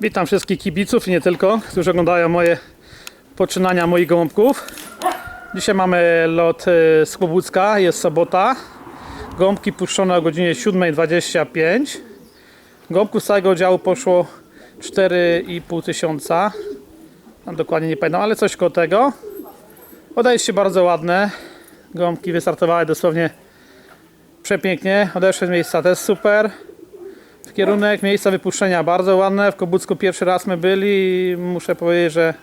Witam wszystkich kibiców i nie tylko, którzy oglądają moje poczynania moich gołąbków. Dzisiaj mamy lot y, z Kłobucka, jest sobota. Gąbki puszczone o godzinie 7.25. Gąbków z całego działu poszło 4,5 tysiąca. No, Dokładnie nie pamiętam, ale coś koło tego. Odejście bardzo ładne. Gąbki wystartowały dosłownie przepięknie. Odeszły z miejsca też super. W kierunek miejsca wypuszczenia bardzo ładne. W Kobucku pierwszy raz my byli i muszę powiedzieć, że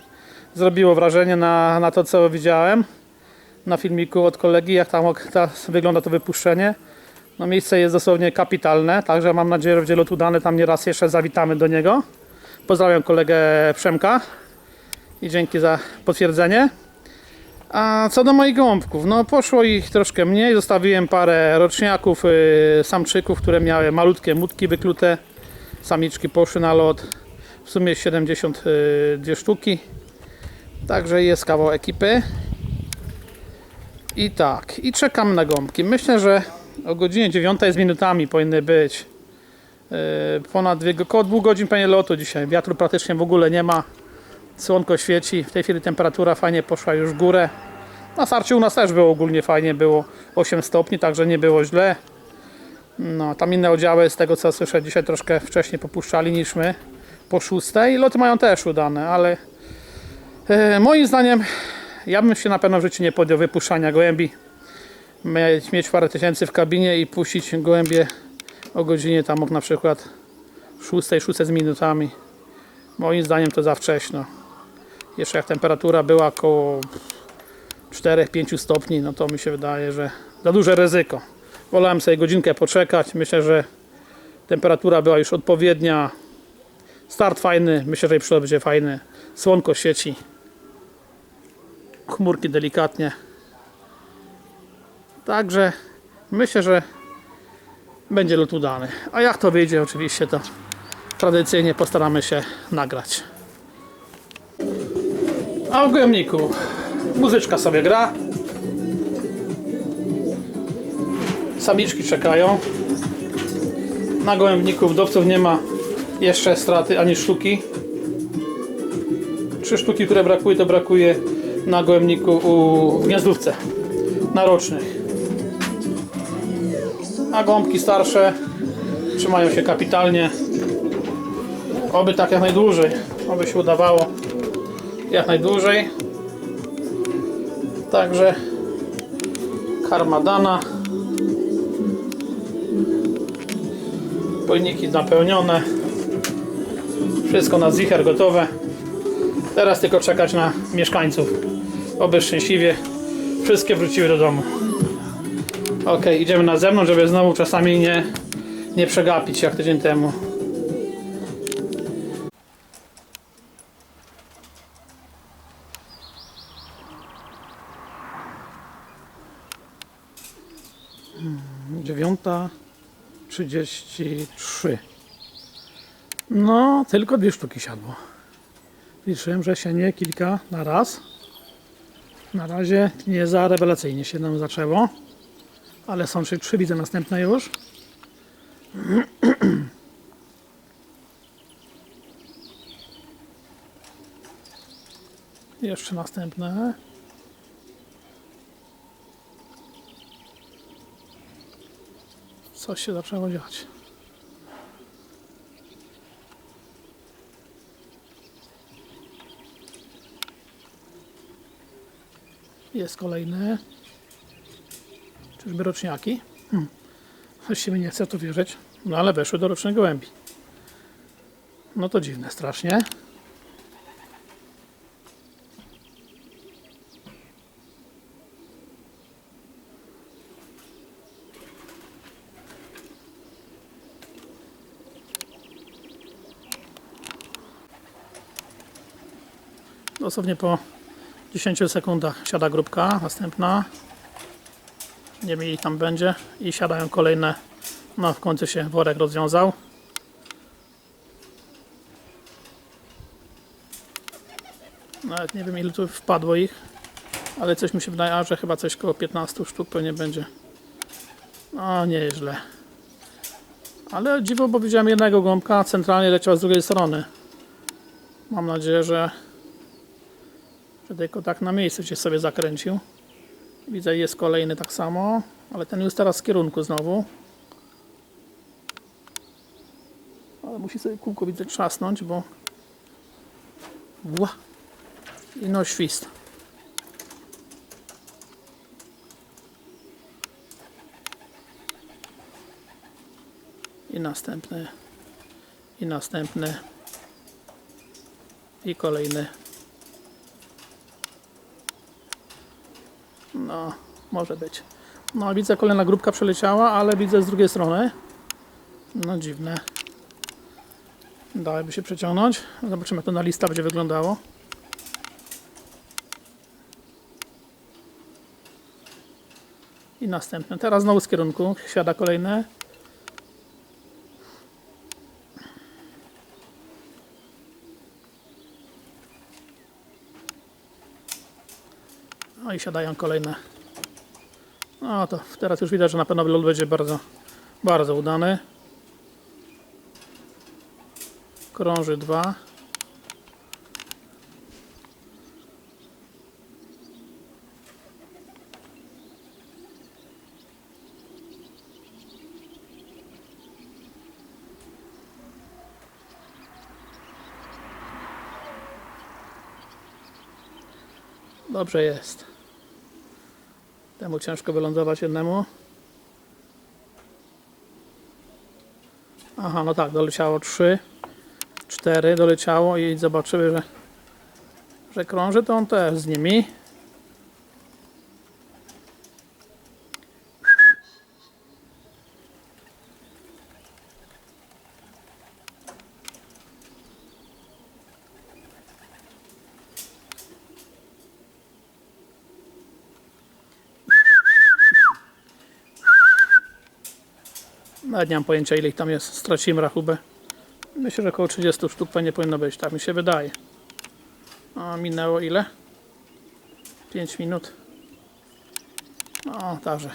zrobiło wrażenie na, na to, co widziałem na filmiku od kolegi, jak tam ta, wygląda to wypuszczenie. No miejsce jest dosłownie kapitalne, także mam nadzieję, że będzie lot udany. Tam nieraz jeszcze zawitamy do niego. Pozdrawiam kolegę Przemka i dzięki za potwierdzenie. A co do moich gołąbków, no poszło ich troszkę mniej. Zostawiłem parę roczniaków, yy, samczyków, które miały malutkie mutki wyklute. Samiczki poszły na lot. W sumie 72 sztuki. Także jest kawał ekipy. I tak, i czekam na gąbki. Myślę, że o godzinie 9 z minutami powinny być. Yy, ponad dwie, około 2 godzin pewnie lotu dzisiaj. Wiatru praktycznie w ogóle nie ma. Słonko świeci, w tej chwili temperatura fajnie poszła już w górę. Na starcie u nas też było ogólnie fajnie, było 8 stopni, także nie było źle. No, tam inne oddziały, z tego co słyszę, dzisiaj troszkę wcześniej popuszczali niż my, po 6. Loty mają też udane, ale e, moim zdaniem ja bym się na pewno w życiu nie podjął wypuszczania gołębi. Mieć, mieć parę tysięcy w kabinie i puścić gołębie o godzinie tam na przykład 6, 6 z minutami. Moim zdaniem to za wcześnie. Jeszcze jak temperatura była około 4-5 stopni, no to mi się wydaje, że za duże ryzyko. Wolałem sobie godzinkę poczekać. Myślę, że temperatura była już odpowiednia. Start fajny, myślę, że przylot będzie fajny. Słonko świeci. Chmurki delikatnie. Także myślę, że będzie lot udany. A jak to wyjdzie, oczywiście to tradycyjnie postaramy się nagrać. A w gojemniku muzyczka sobie gra. Samiczki czekają. Na gołębniku wdowców nie ma jeszcze straty ani sztuki. Trzy sztuki, które brakuje, to brakuje na gołębniku u gniazdówce. Na rocznych. A gąbki starsze trzymają się kapitalnie. Oby tak jak najdłużej. Oby się udawało jak najdłużej. Także karma dana. Pojniki napełnione. Wszystko na zicher gotowe. Teraz tylko czekać na mieszkańców. Oby szczęśliwie wszystkie wróciły do domu. Ok, idziemy na zewnątrz, żeby znowu czasami nie, nie przegapić jak tydzień temu. 33. No, tylko dwie sztuki siadło. Liczyłem, że się nie kilka na raz. Na razie nie za rewelacyjnie się nam zaczęło. Ale są jeszcze trzy, widzę następne już. Jeszcze następne. Coś się zaczęło dziać. Jest kolejny. Czyżby roczniaki? Hmm. Właściwie nie chcę w to wierzyć. No ale weszły do rocznych gołębi. No to dziwne strasznie. Dosłownie po 10 sekundach siada grupka, następna. Nie ile tam będzie i siadają kolejne. No w końcu się worek rozwiązał. Nawet nie wiem ile tu wpadło ich, ale coś mi się wydaje, że chyba coś koło 15 sztuk pewnie będzie. No nieźle. Ale dziwo, bo widziałem jednego gąbka, centralnie leciał z drugiej strony. Mam nadzieję, że tylko tak na miejscu się sobie zakręcił. Widzę, jest kolejny tak samo, ale ten już teraz z kierunku znowu. Ale musi sobie kółko widzę trzasnąć, bo... Ła! I no świst. I następny. I następny. I kolejny. No, może być. No, widzę, kolejna grupka przeleciała, ale widzę z drugiej strony. No, dziwne. Dałoby się przeciągnąć. Zobaczymy, jak to na lista będzie wyglądało. I następne. Teraz znowu z kierunku. Siada kolejne. No i siadają kolejne. No to teraz już widać, że na pewno lot będzie bardzo, bardzo udany. Krąży dwa. Dobrze jest. Temu ciężko wylądować jednemu. Aha, no tak, doleciało 3, 4 doleciało i zobaczyły, że, że krąży, to on też z nimi. Nawet nie mam pojęcia ile ich tam jest, straciłem rachubę. Myślę, że około 30 sztuk pewnie powinno być, tak mi się wydaje. A minęło ile? 5 minut. No, także.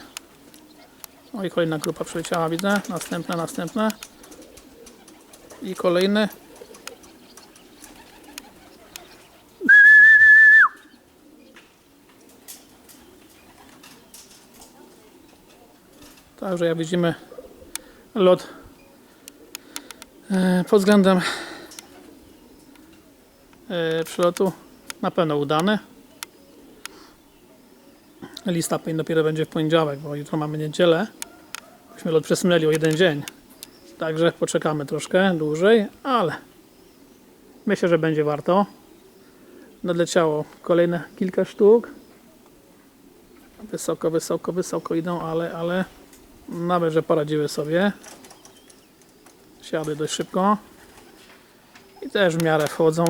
O i kolejna grupa przyleciała, widzę. Następne, następne. I kolejny. Także jak widzimy lot e, pod względem e, przylotu na pewno udany. Lista dopiero będzie w poniedziałek, bo jutro mamy niedzielę. Myśmy lot przesunęli o jeden dzień. Także poczekamy troszkę dłużej, ale myślę, że będzie warto. Nadleciało kolejne kilka sztuk. Wysoko, wysoko, wysoko idą, ale, ale nawet, że poradziły sobie. Siady dość szybko. I też w miarę wchodzą.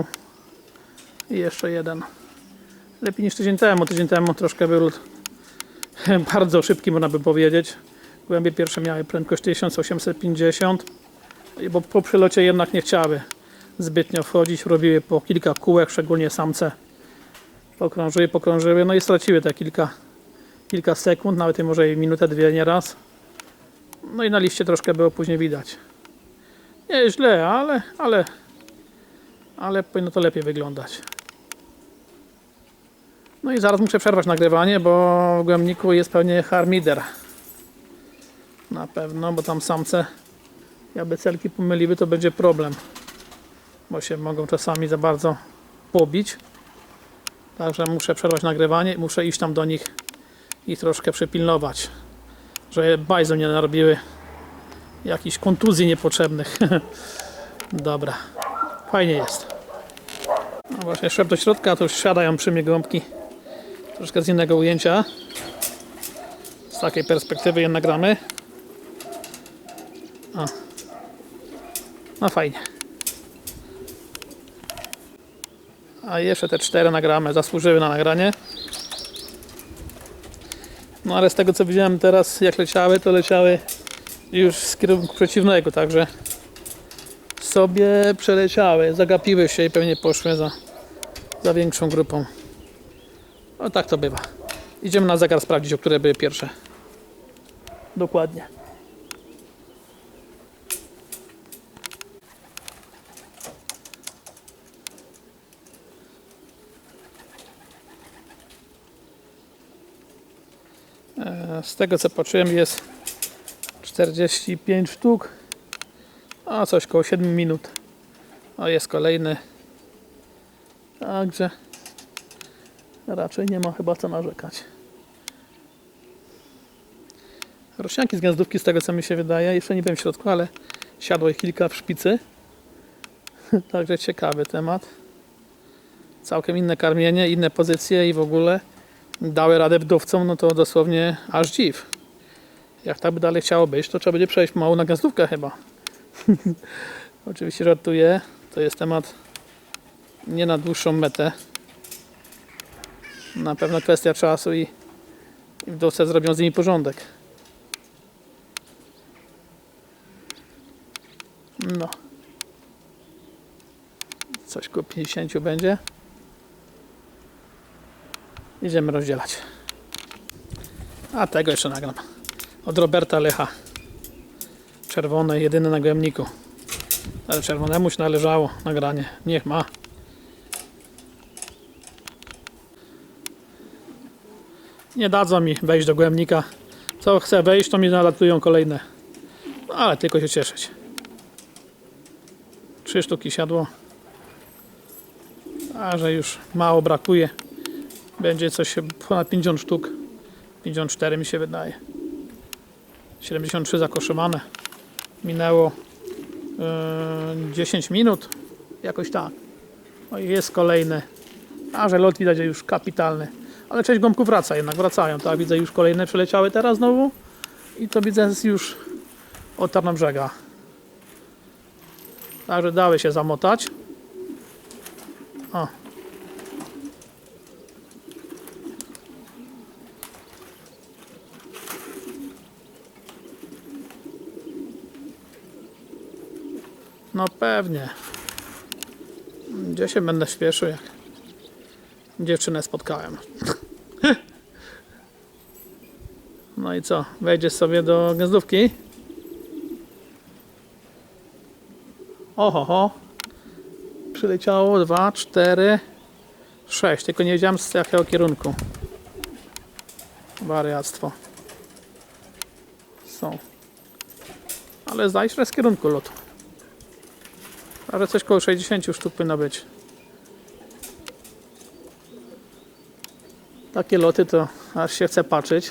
I jeszcze jeden. Lepiej niż tydzień temu. Tydzień temu troszkę był bardzo szybki, można by powiedzieć. Głębie pierwsze miały prędkość 1850. I Bo po przylocie jednak nie chciały zbytnio wchodzić. Robiły po kilka kółek, szczególnie samce. Pokrążyły, pokrążyły. No i straciły te kilka, kilka sekund, nawet może i minutę, dwie nieraz. No i na liście troszkę było później widać. Nie źle, ale, ale, ale powinno to lepiej wyglądać. No i zaraz muszę przerwać nagrywanie, bo w głębniku jest pewnie harmider. Na pewno, bo tam samce jakby celki pomyliły, to będzie problem. Bo się mogą czasami za bardzo pobić. Także muszę przerwać nagrywanie muszę iść tam do nich i troszkę przypilnować że bajzo nie narobiły jakichś kontuzji niepotrzebnych. Dobra, fajnie jest. No właśnie, szedł do środka, to już siadają przy mnie gąbki. Troszkę z innego ujęcia. Z takiej perspektywy je nagramy. O. No fajnie. A jeszcze te cztery nagramy, zasłużyły na nagranie. No ale z tego co widziałem teraz, jak leciały, to leciały już z kierunku przeciwnego, także sobie przeleciały, zagapiły się i pewnie poszły za, za większą grupą. No tak to bywa. Idziemy na zegar sprawdzić, o które były pierwsze. Dokładnie. Z tego co patrzyłem jest 45 sztuk. A coś koło 7 minut. O jest kolejny. Także raczej nie ma chyba co narzekać. Rośnianki z gniazdówki z tego co mi się wydaje, jeszcze nie wiem w środku, ale siadło ich kilka w szpicy. Także ciekawy temat. Całkiem inne karmienie, inne pozycje i w ogóle dały radę wdowcom, no to dosłownie aż dziw. Jak tak by dalej chciało być, to trzeba będzie przejść mało na chyba. Oczywiście żartuję. To jest temat nie na dłuższą metę. Na pewno kwestia czasu i, i wdowce zrobią z nimi porządek. No. Coś koło 50 będzie. Idziemy rozdzielać. A tego jeszcze nagram. Od Roberta Lecha. Czerwone, jedyne na gojemniku. Ale czerwonemu należało nagranie. Niech ma. Nie dadzą mi wejść do gojemnika. Co chcę wejść, to mi nalatują kolejne. No, ale tylko się cieszyć. Trzy sztuki siadło. A że już mało brakuje. Będzie coś ponad 50 sztuk. 54 mi się wydaje. 73 zakoszowane. Minęło yy, 10 minut. Jakoś tak. No i jest kolejny. A że lot widać już kapitalny. Ale część gąbków wraca jednak, wracają. Tak, widzę już kolejne przeleciały teraz znowu. I to widzę już od Tarnobrzega. Także dały się zamotać. O. No pewnie. Gdzie się będę śpieszył, jak dziewczynę spotkałem. No i co? Wejdziesz sobie do gniazdówki? Oho, ho. Przyleciało 2, 4, 6. Tylko nie wiedziałem z jakiego kierunku. Wariactwo. Są. Ale że z kierunku lotu. Ale coś koło 60 sztuk powinno być. Takie loty to aż się chce patrzeć.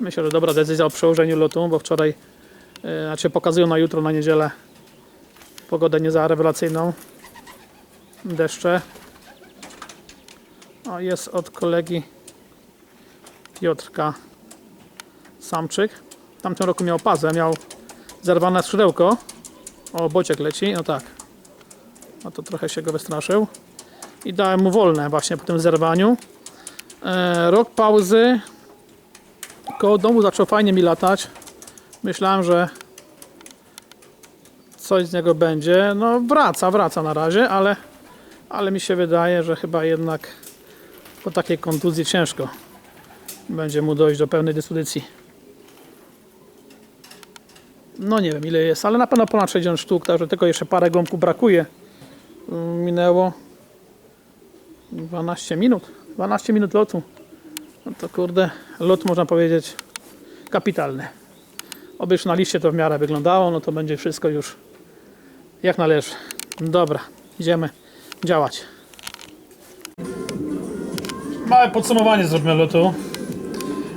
Myślę, że dobra decyzja o przełożeniu lotu, bo wczoraj, yy, znaczy pokazują na jutro, na niedzielę pogodę nie za rewelacyjną. Deszcze. Jest od kolegi Piotrka Samczyk. W tamtym roku miał pazę, miał zerwane skrzydełko. O, bociek leci, no tak. No to trochę się go wystraszył. I dałem mu wolne właśnie po tym zerwaniu. E, rok pauzy. Koło domu zaczął fajnie mi latać. Myślałem, że coś z niego będzie. No wraca, wraca na razie, ale, ale mi się wydaje, że chyba jednak po takiej kontuzji ciężko będzie mu dojść do pełnej dyspozycji. No nie wiem ile jest, ale na pewno ponad 60 sztuk, także tylko jeszcze parę gąbków brakuje. Minęło 12 minut. 12 minut lotu. No to kurde, lot można powiedzieć kapitalny. Oby już na liście to w miarę wyglądało, no to będzie wszystko już jak należy. Dobra, idziemy działać. Małe podsumowanie zrobimy lotu.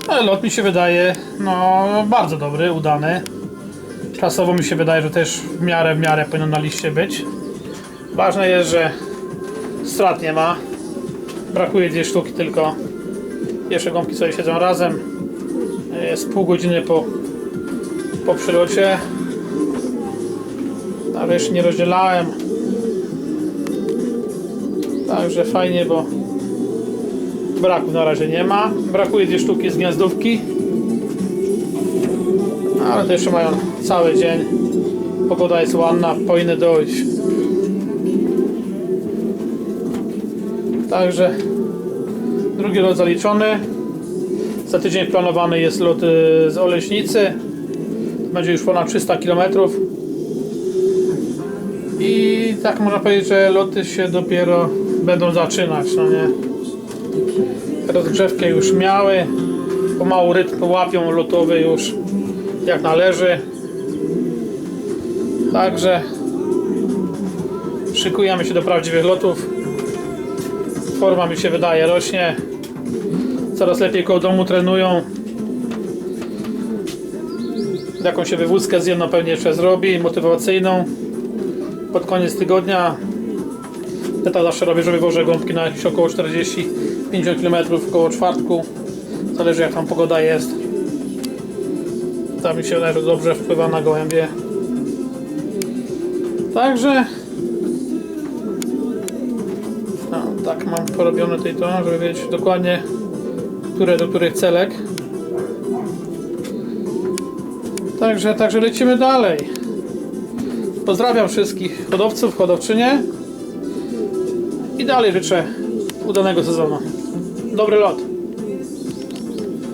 Ale lot mi się wydaje no bardzo dobry, udany. Czasowo mi się wydaje, że też w miarę w miarę powinno na liście być. Ważne jest, że strat nie ma. Brakuje dwie sztuki tylko. Pierwsze gąbki sobie siedzą razem. Jest pół godziny po, po przylocie. Ale jeszcze nie rozdzielałem. Także fajnie, bo braku na razie nie ma. Brakuje dwie sztuki z gniazdówki. Ale to jeszcze mają cały dzień. Pogoda jest ładna, powinny dojść. Także drugi lot zaliczony. Za tydzień planowany jest lot y, z Oleśnicy. Będzie już ponad 300 km. I tak można powiedzieć, że loty się dopiero będą zaczynać, no nie? Rozgrzewkę już miały, pomału rytm łapią lotowy już jak należy. Także szykujemy się do prawdziwych lotów. Forma mi się wydaje rośnie. Coraz lepiej koło domu trenują. Jakąś się wywózkę z jedną pewnie jeszcze zrobi, motywacyjną. Pod koniec tygodnia. Ja to zawsze robię, że wywożę gąbki na jakieś około 40-50 km koło czwartku. Zależy jak tam pogoda jest. Tam mi się że dobrze wpływa na gołębie. Także no, tak mam porobione tutaj to, żeby wiedzieć dokładnie które do których celek. Także, także lecimy dalej. Pozdrawiam wszystkich hodowców, hodowczynie i dalej życzę udanego sezonu. Dobry lot.